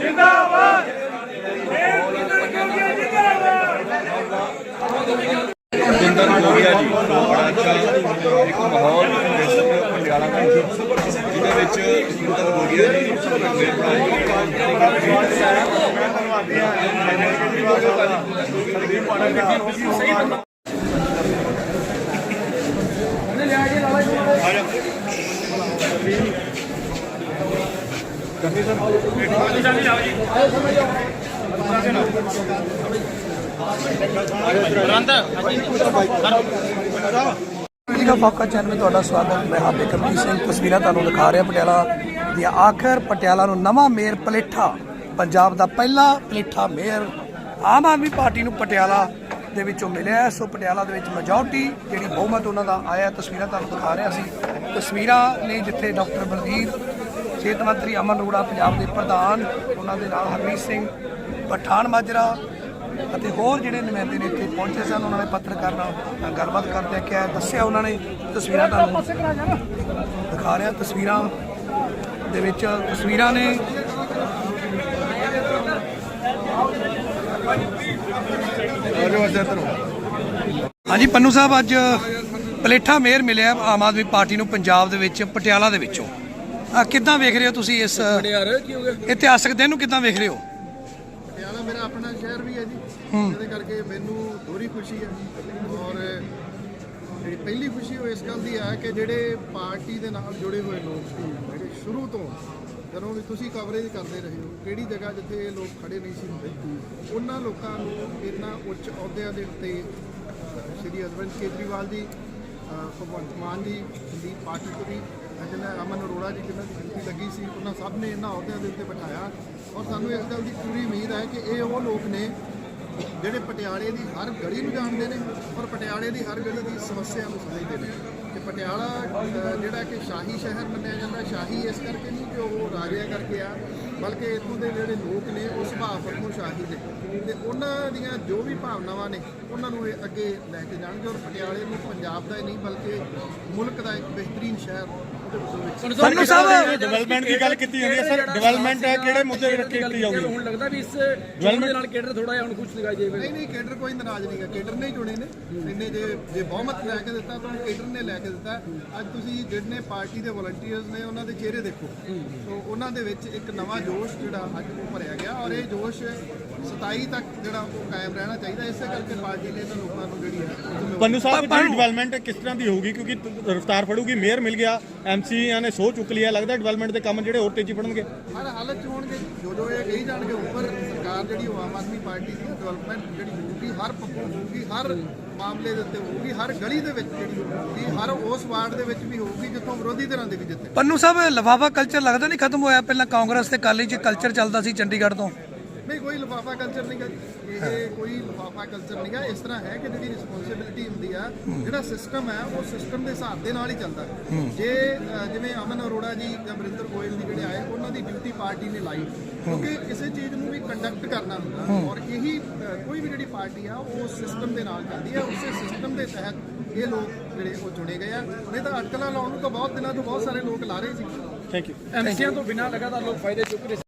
ਜਿੰਦਾਬਾਦ ਜਿੰਦਾਬਾਦ ਜੀ ਬੜਾ ਅੱਛਾ ਇੱਕ ਮਾਹੌਲ ਪਟਿਆਲਾ ਦਾ ਜਿਹਦੇ ਵਿੱਚ ਜਿੰਦਨ ਹੋ ਜੀ ਦਾ ਫਾਕਾ ਚੈਨਲ ਵਿੱਚ ਤੁਹਾਡਾ ਸਵਾਗਤ, ਮੈਂ ਹਾਬੇ ਕਰਮਜੀਤ ਸਿੰਘ। ਤਸਵੀਰਾਂ ਤੁਹਾਨੂੰ ਦਿਖਾ ਰਿਹਾ ਪਟਿਆਲਾ ਦੀਆਂ। ਆਖਰ ਪਟਿਆਲਾ ਨੂੰ ਨਵਾਂ ਮੇਅਰ ਪਲੇਠਾ ਪੰਜਾਬ ਦਾ ਪਹਿਲਾ ਪਲੇਠਾ ਮੇਅਰ ਆਮ ਆਦਮੀ ਪਾਰਟੀ ਨੂੰ ਪਟਿਆਲਾ ਦੇ ਵਿੱਚੋਂ ਮਿਲਿਆ। ਸੋ ਪਟਿਆਲਾ ਦੇ ਵਿੱਚ ਮੈਜੋਰਟੀ ਜਿਹੜੀ ਬਹੁਮਤ ਉਹਨਾਂ ਦਾ ਆਇਆ ਤਸਵੀਰਾਂ ਤੁਹਾਨੂੰ ਦਿਖਾ ਰਿਹਾ ਸੀ। ਤਸਵੀਰਾਂ ਨੇ ਜਿੱਥੇ ਡਾਕਟਰ ਬਲਦੀਰ ਸਿਹਤ ਮੰਤਰੀ ਅਮਨ ਅਰੋੜਾ ਪੰਜਾਬ ਦੇ ਪ੍ਰਧਾਨ ਉਹਨਾਂ ਦੇ ਨਾਲ ਹਰਮੀਤ ਸਿੰਘ ਪਠਾਨ ਮਾਜਰਾ ਅਤੇ ਹੋਰ ਜਿਹੜੇ ਨੁਮਾਇੰਦੇ ਨੇ ਇੱਥੇ ਪਹੁੰਚੇ ਸਨ। ਉਹਨਾਂ ਨੇ ਪੱਤਰਕਾਰ ਨਾਲ ਗੱਲਬਾਤ ਕਰਦੇ ਕਿਹਾ ਦੱਸਿਆ ਉਹਨਾਂ ਨੇ ਤਸਵੀਰਾਂ ਤੁਹਾਨੂੰ ਦਿਖਾ ਰਿਹਾ। ਤਸਵੀਰਾਂ ਦੇ ਵਿੱਚ ਤਸਵੀਰਾਂ ਨੇ ਹਾਂਜੀ ਪੰਨੂ ਸਾਹਿਬ ਅੱਜ ਪਲੇਠਾ ਮੇਅਰ ਮਿਲਿਆ ਆਮ ਆਦਮੀ ਪਾਰਟੀ ਨੂੰ ਪੰਜਾਬ ਦੇ ਵਿੱਚ ਪਟਿਆਲਾ ਦੇ ਵਿੱਚੋਂ। ਆ ਕਿੱਦਾਂ ਵੇਖ ਰਹੇ ਹੋ ਤੁਸੀਂ ਇਸ ਇਤਿਹਾਸਕ ਦਿਨ ਨੂੰ ਕਿੱਦਾਂ ਵੇਖ ਰਹੇ ਹੋ? ਪਟਿਆਲਾ ਮੇਰਾ ਆਪਣਾ ਸ਼ਹਿਰ ਵੀ ਹੈ ਜੀ। ਉਹਦੇ ਕਰਕੇ ਮੈਨੂੰ ਦੋਹਰੀ ਖੁਸ਼ੀ ਹੈ। ਔਰ ਜਿਹੜੀ ਪਹਿਲੀ ਖੁਸ਼ੀ ਉਹ ਇਸ ਗੱਲ ਦੀ ਹੈ ਕਿ ਜਿਹੜੇ ਪਾਰਟੀ ਦੇ ਨਾਲ ਜੁੜੇ ਹੋਏ ਲੋਕ ਸੀ ਜਿਹੜੇ ਸ਼ੁਰੂ ਤੋਂ ਜਦੋਂ ਵੀ ਤੁਸੀਂ ਕਵਰੇਜ ਕਰਦੇ ਰਹੇ ਹੋ। ਕਿਹੜੀ ਜਗ੍ਹਾ ਜਿੱਥੇ ਇਹ ਲੋਕ ਖੜੇ ਨਹੀਂ ਸੀ ਹੁੰਦੇ? ਉਹਨਾਂ ਲੋਕਾਂ ਨੂੰ ਇਹਨਾਂ ਉੱਚ ਅਹੁਦਿਆਂ ਦੇ ਉੱਤੇ ਸ਼੍ਰੀ ਅਰਵਿੰਦ ਕੇਜਰੀਵਾਲ ਜੀ ਭਗਵੰਤ ਮਾਨ ਜੀ ਦੀ ਸੰਦੀਪ ਪਾਟਿਲਪੁਰੀ ਜਿਹਨਾਂ ਅਮਨ ਅਰੋੜਾ ਜੀ ਜਿਨ੍ਹਾਂ ਗਿਣਤੀ ਲੱਗੀ ਸੀ, ਉਹਨਾਂ ਸਭ ਨੇ ਇਹਨਾਂ ਅਹੁਦਿਆਂ ਦੇ ਉੱਤੇ ਬਿਠਾਇਆ। ਔਰ ਸਾਨੂੰ ਇਸ ਗੱਲ ਦੀ ਪੂਰੀ ਉਮੀਦ ਹੈ ਕਿ ਇਹ ਉਹ ਲੋਕ ਨੇ ਜਿਹੜੇ ਪਟਿਆਲੇ ਦੀ ਹਰ ਗਲੀ ਨੂੰ ਜਾਣਦੇ ਨੇ ਔਰ ਪਟਿਆਲੇ ਦੀ ਹਰ ਗਲੀ ਦੀ ਸਮੱਸਿਆ ਨੂੰ ਸਮਝਦੇ ਨੇ। ਕਿ ਪਟਿਆਲਾ ਜਿਹੜਾ ਕਿ ਸ਼ਾਹੀ ਸ਼ਹਿਰ ਮੰਨਿਆ ਜਾਂਦਾ, ਸ਼ਾਹੀ ਇਸ ਕਰਕੇ ਨਹੀਂ ਕਿ ਉਹ ਰਾਜਿਆਂ ਕਰਕੇ ਆ, ਬਲਕਿ ਇੱਥੋਂ ਦੇ ਜਿਹੜੇ ਲੋਕ ਨੇ, ਉਹ ਸੁਭਾਅ ਪੱਖੋਂ ਸ਼ਾਹੀ ਨੇ। ਤੇ ਉਹਨਾਂ ਦੀਆਂ ਜੋ ਵੀ ਭਾਵਨਾਵਾਂ ਨੇ, ਉਹਨਾਂ ਨੂੰ ਇਹ ਅੱਗੇ ਲੈ ਕੇ ਜਾਣਗੇ ਔਰ ਪਟਿਆਲੇ ਨੂੰ ਪੰਜਾਬ ਦਾ ਹੀ ਨਹੀਂ, ਬਲਕਿ ਮੁਲਕ ਦਾ ਇੱਕ ਬਿਹਤਰੀਨ ਸ਼ਹਿਰ ਪੰਨੂ ਸਾਹਿਬ ਡਿਵੈਲਪਮੈਂਟ ਦੀ ਗੱਲ ਕੀਤੀ ਜਾਂਦੀ ਹੈ ਸਰ। ਡਿਵੈਲਪਮੈਂਟ ਕਿਹੜੇ ਮੁੱਦੇ ਰੱਖ ਕੀਤੀ ਜਾਊਗੀ? ਹੁਣ ਲੱਗਦਾ ਵੀ ਇਸ ਡਿਵੈਲਪਮੈਂਟ ਦੇ ਨਾਲ ਕੇਡਰ ਥੋੜਾ ਜਿਹਾ ਹੁਣ ਕੁਝ ਦਿਖਾਈ ਜਾਵੇ। ਨਹੀਂ ਨਹੀਂ ਕੇਡਰ ਕੋਈ ਨਾਰਾਜ਼ ਨਹੀਂ ਹੈ ਕੇਡਰ ਨੇ ਹੀ ਚੁਣੇ ਨੇ। ਇੰਨੇ ਜੇ ਜੇ ਬਹੁਮਤ ਲੈ ਕੇ ਦਿੱਤਾ ਤਾਂ ਕੇਡਰ ਨੇ ਲੈ ਕੇ ਦਿੱਤਾ। ਅੱਜ ਤੁਸੀਂ ਜਿਹੜੇ ਪਾਰਟੀ ਦੇ ਵਲੰਟੀਅਰਸ ਨੇ ਉਹਨਾਂ ਦੇ ਚਿਹਰੇ ਦੇਖੋ। ਸੋ ਉਹਨਾਂ ਦੇ ਵਿੱਚ ਇੱਕ ਨਵਾਂ ਜੋਸ਼ ਜਿਹੜਾ ਅੱਜ ਉਹ ਭਰਿਆ ਗਿਆ ਔਰ ਇਹ ਜੋਸ਼ 27 ਤੱਕ ਜਿਹੜਾ ਉਹ ਕਾਇਮ ਰਹਿਣਾ ਚਾਹੀਦਾ। ਇਸੇ ਕਰਕੇ ਪਾਰਟੀ ਨੇ ਇਹਨਾਂ ਲੋਕਾਂ ਨੂੰ ਜਿਹੜੀ ਹੈ ਪੰਨੂ ਸਾਹਿਬ ਜਿਹੜੀ ਡਿਵੈਲਪਮੈਂਟ ਕਿਸ ਤਰ੍ਹਾਂ ਦੀ ਹੋਊਗੀ? ਕਿਉਂਕਿ ਤ- ਰਫ਼ਤਾਰ ਫੜੂਗੀ ਮੇਅਰ ਮਿਲ ਗਿਆ ਐਮਸੀਆਂ ਨੇ ਸੋਚ ਚੁੱਕ ਲਿਆ ਲੱਗਦਾ ਡਿਵੈਲਪਮੈਂਟ ਦੇ ਕੰਮ ਜਿਹੜੇ ਹੋਰ ਤੇਜ਼ੀ ਫੜਨਗੇ। ਹਰ ਹਾਲਤ ਚ ਹੋਣਗੇ। ਜੋ ਜੋ ਇਹ ਕਹੀ ਜਾਣਗੇ ਉੱਪਰ ਸਰਕਾਰ ਜਿਹੜੀ ਉਹ ਆਮ ਆਦਮੀ ਪਾਰਟੀ ਦੀ ਡਿਵੈਲਪਮੈਂਟ ਜਿਹੜੀ ਹੋਊਗੀ ਹਰ ਪੱਖੋਂ ਹੋਊਗੀ ਹਰ ਮਾਮਲੇ ਦੇ ਉੱਤੇ ਹੋਊਗੀ ਹਰ ਗਲੀ ਦੇ ਵਿੱਚ ਜਿਹੜੀ ਹੋਊਗੀ ਹਰ ਉਸ ਵਾਰਡ ਦੇ ਵਿੱਚ ਵੀ ਹੋਊਗੀ ਜਿੱਥੋਂ ਵਿਰੋਧੀ ਧਿਰਾਂ ਦੇ ਵੀ ਜਿੱਤੇ। ਪੰਨੂ ਸਾਹਿਬ ਲਫਾਫਾ ਕਲਚਰ ਲੱਗਦਾ ਨਹੀਂ ਖਤਮ ਹੋਇਆ? ਪਹਿਲਾਂ ਕਾਂਗਰਸ ਤੇ ਕਾਲੀ ਚ ਕਲਚਰ ਚੱਲਦਾ ਸੀ ਚੰਡੀਗੜ੍ਹ ਤੋਂ। ਨਹੀਂ ਕੋਈ ਲਿਫਾਫਾ ਕਲਚਰ ਨਹੀਂਗਾ ਇਹ ਕੋਈ ਲਿਫਾਫਾ ਕਲਚਰ ਨਹੀਂਗਾ ਇਸ ਤਰ੍ਹਾਂ ਹੈ ਕਿ ਜਿਹੜੀ ਰਿਸਪੌਂਸਿਬਿਲਟੀ ਹੁੰਦੀ ਆ ਜਿਹੜਾ ਸਿਸਟਮ ਹੈ ਉਹ ਸਿਸਟਮ ਦੇ ਹਿਸਾਬ ਦੇ ਨਾਲ ਹੀ ਚੱਲਦਾ। ਹੈ। ਜੇ ਜਿਵੇਂ ਅਮਨ ਅਰੋੜਾ ਜੀ ਜਾਂ ਅਮਰਿੰਦਰ ਗੋਇਲ ਜੀ ਜਿਹੜੇ ਆਏ ਉਹਨਾਂ ਦੀ ਡਿਊਟੀ ਪਾਰਟੀ ਨੇ ਲਾਈ। ਕਿਉਂਕਿ ਕਿਸੇ ਚੀਜ਼ ਨੂੰ ਵੀ ਕੰਡਕਟ ਕਰਨਾ ਹੁੰਦਾ। ਔਰ ਇਹੀ ਕੋਈ ਵੀ ਜਿਹੜੀ ਪਾਰਟੀ ਆ ਉਹ ਸਿਸਟਮ ਦੇ ਨਾਲ ਚੱਲਦੀ ਹੈ ਉਸੇ ਸਿਸਟਮ ਦੇ ਤਹਿਤ ਇਹ ਲੋਕ ਜਿਹੜੇ ਉਹ ਚੁਣੇ ਗਏ ਆ। ਨਹੀਂ ਤਾਂ ਅਟਕਲਾਂ ਲਾਉਣ ਨੂੰ ਤਾਂ ਬਹੁਤ ਦਿਨਾਂ ਤੋਂ ਬਹੁਤ ਸਾਰੇ ਲੋਕ ਲਾ ਰਹੇ ਸੀ। ਥੈਂਕ ਯੂ ਐਮਸੀਆਂ ਤੋਂ ਬਿਨਾਂ ਲਗਾਤਾਰ ਲੋਕ ਫਾਇਦੇ ਚੁੱਕ ਰਹੇ ਸੀ।